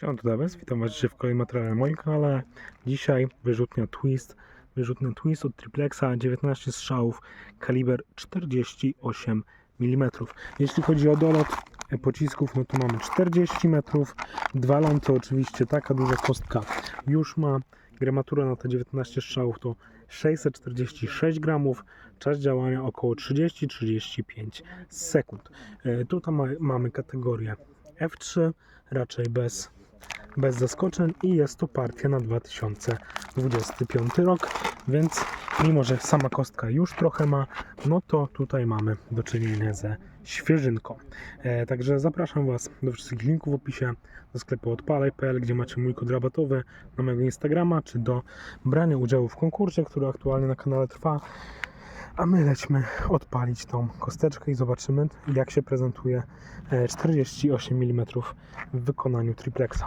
Siema, tu Dawes, witam Was dzisiaj w kolejnym materiale na moim kanale. Dzisiaj wyrzutnia Twist, wyrzutnia Twist od Triplexa, 19 strzałów, kaliber 48 mm. Jeśli chodzi o dolot pocisków, no to mamy 40 metrów, dwa ląty oczywiście, taka duża kostka już ma. Gramatura na te 19 strzałów to 646 gramów, czas działania około 30-35 sekund. E, Tutaj ma, mamy kategorię F3, raczej bez bez zaskoczeń i jest to partia na 2025 rok, więc mimo, że sama kostka już trochę ma, no to tutaj mamy do czynienia ze świeżynką. E, także zapraszam Was do wszystkich linków w opisie, do sklepu odpalaj.pl, gdzie macie mój kod rabatowy na mojego Instagrama, czy do brania udziału w konkursie, który aktualnie na kanale trwa a my lećmy odpalić tą kosteczkę i zobaczymy jak się prezentuje e, 48 mm w wykonaniu triplexa.